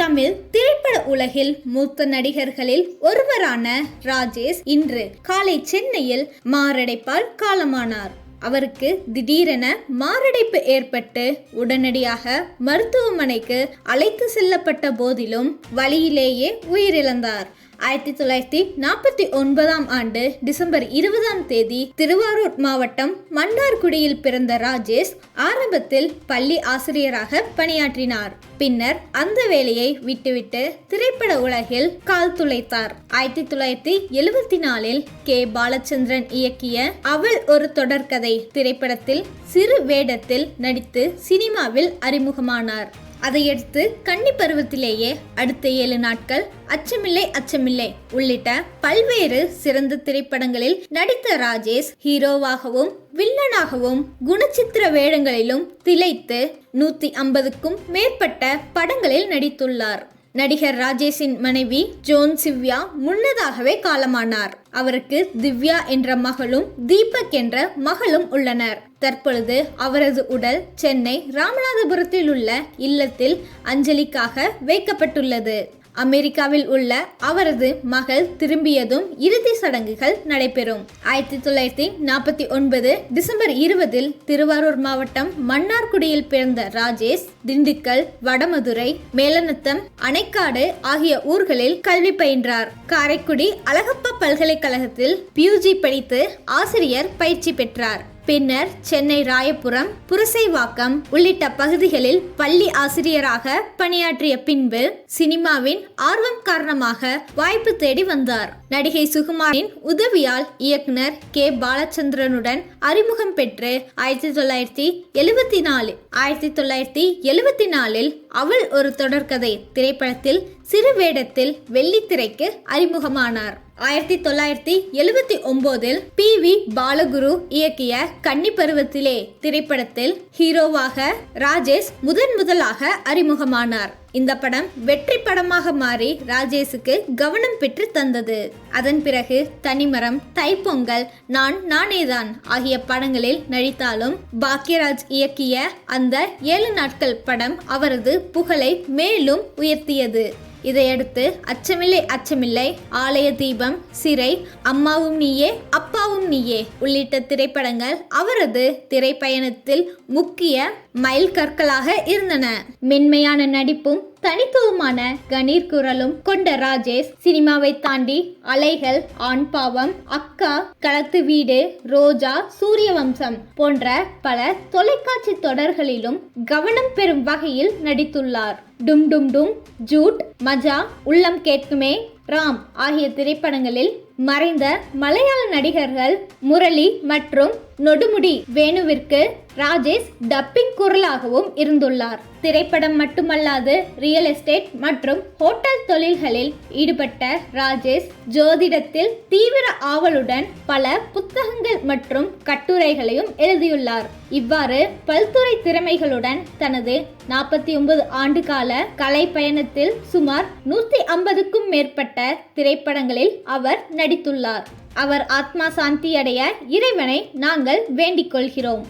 தமிழ் திரைப்பட உலகில் மூத்த நடிகர்களில் ஒருவரான ராஜேஷ் இன்று காலை சென்னையில் மாரடைப்பால் காலமானார். அவருக்கு திடீரென மாரடைப்பு ஏற்பட்டு உடனடியாக மருத்துவமனைக்கு அழைத்து செல்லப்பட்ட போதிலும் வழியிலேயே உயிரிழந்தார். ஆயிரத்தி தொள்ளாயிரத்தி நாற்பத்தி ஒன்பதாம் ஆண்டு டிசம்பர் இருபதாம் தேதி திருவாரூர் மாவட்டம் மன்னார்குடியில் பிறந்த ராஜேஷ் ஆரம்பத்தில் பள்ளி ஆசிரியராக பணியாற்றினார். பின்னர் அந்த வேலையை விட்டுவிட்டு திரைப்பட உலகில் கால் துளைத்தார். ஆயிரத்தி தொள்ளாயிரத்தி எழுபத்தி நாலில் கே. பாலச்சந்திரன் இயக்கிய அவள் ஒரு தொடர்கதை திரைப்படத்தில் சிறு வேடத்தில் நடித்து சினிமாவில் அறிமுகமானார். அதையடுத்து கன்னி பருவத்திலேயே அடுத்த ஏழு நாட்கள் அச்சமில்லை அச்சமில்லை உள்ளிட்ட பல்வேறு சிறந்த திரைப்படங்களில் நடித்த ராஜேஷ் ஹீரோவாகவும் வில்லனாகவும் குணச்சித்திர வேடங்களிலும் திளைத்து நூத்தி ஐம்பதுக்கும் மேற்பட்ட படங்களில் நடித்துள்ளார். நடிகர் ராஜேஷின் மனைவி ஜோன் சிவ்யா முன்னதாகவே காலமானார். அவருக்கு திவ்யா என்ற மகளும் தீபக் என்ற மகளும் உள்ளனர். தற்பொழுது அவரது உடல் சென்னை ராமநாதபுரத்தில் உள்ள இல்லத்தில் அஞ்சலிக்காக வைக்கப்பட்டுள்ளது. அமெரிக்காவில் உள்ள அவரது மகள் திரும்பியதும் இறுதி சடங்குகள் நடைபெறும். ஆயிரத்தி தொள்ளாயிரத்தி நாற்பத்தி ஒன்பது டிசம்பர் இருபதில் திருவாரூர் மாவட்டம் மன்னார்குடியில் பிறந்த ராஜேஷ் திண்டுக்கல் வடமதுரை மேலநத்தம் அணைக்காடு ஆகிய ஊர்களில் கல்வி பயின்றார். காரைக்குடி அழகப்பா பல்கலைக்கழகத்தில் பியூஜி படித்து ஆசிரியர் பயிற்சி பெற்றார். பின்னர் சென்னை ராயபுரம் புரசைவாக்கம் உள்ளிட்ட பகுதிகளில் பள்ளி ஆசிரியராக பணியாற்றிய பின்பு சினிமாவின் ஆர்வம் காரணமாக வாய்ப்பு தேடி வந்தார். நடிகை சுகுமாரின் உதவியால் இயக்குனர் கே. பாலச்சந்திரனுடன் அறிமுகம் பெற்று ஆயிரத்தி தொள்ளாயிரத்தி எழுபத்தி நாலு ஆயிரத்தி தொள்ளாயிரத்தி எழுபத்தி நாலில் அவள் ஒரு தொடர்கதை திரைப்படத்தில் சிறு வேடத்தில் வெள்ளித்திரைக்கு அறிமுகமானார். ஆயிரத்தி தொள்ளாயிரத்தி எழுபத்தி ஒன்பதில் பி. வி. பாலகுரு இயக்கிய கன்னி பருவத்திலே திரைப்படத்தில் ஹீரோவாக ராஜேஷ் முதன் முதலாக அறிமுகமானார். இந்த படம் வெற்றி படமாக மாறி ராஜேஷுக்கு கவனம் பெற்று தந்தது. அதன் பிறகு தனிமரம் தைப்பொங்கல் நான் நானேதான் ஆகிய படங்களில் நடித்தாலும் பாக்யராஜ் இயக்கிய அந்த ஏழு நாட்கள் படம் அவரது புகழை மேலும் உயர்த்தியது. இதையடுத்து அச்சமில்லை அச்சமில்லை ஆலய தீபம் சிறை அம்மாவும் நீயே அப்பாவும் நீயே உள்ளிட்ட திரைப்படங்கள் அவரது திரைப்பயணத்தில் முக்கிய மைல் கற்களாக இருந்தன. மென்மையான நடிப்பும் தனித்துவமான கணீர் குரலும் கொண்ட ராஜேஷ் சினிமாவை தாண்டி அலைகள் ஆண் பாவம் அக்கா களத்து வீடு ரோஜா சூரிய வம்சம் போன்ற பல தொலைக்காட்சி தொடர்களிலும் கவனம் பெறும் வகையில் நடித்துள்ளார். டும் டும் டும் ஜூட் மஜா உள்ளம் கேட்குமே ராம் ஆகிய திரைப்படங்களில் மறைந்த மலையாள நடிகர்கள் முரளி மற்றும் நொடுமுடி வேணுவிற்கு ராஜேஷ் டப்பிங் குரலாகவும் இருந்துள்ளார். திரைப்படம் மட்டுமல்லாது ரியல் எஸ்டேட் மற்றும் ஹோட்டல் தொழில்களில் ஈடுபட்ட ராஜேஷ் ஜோதிடத்தில் தீவிர ஆவலுடன் பல புத்தகங்கள் மற்றும் கட்டுரைகளையும் எழுதியுள்ளார். இவ்வாறு பல்துறை திறமைகளுடன் தனது நாற்பத்தி ஒன்பது ஆண்டு கால கலை பயணத்தில் சுமார் நூற்றி ஐம்பதுக்கும் மேற்பட்ட திரைப்படங்களில் அவர் நடித்துள்ளார். அவர் ஆத்மா சாந்தி அடைய இறைவனை நாங்கள் வேண்டிக் கொள்கிறோம்.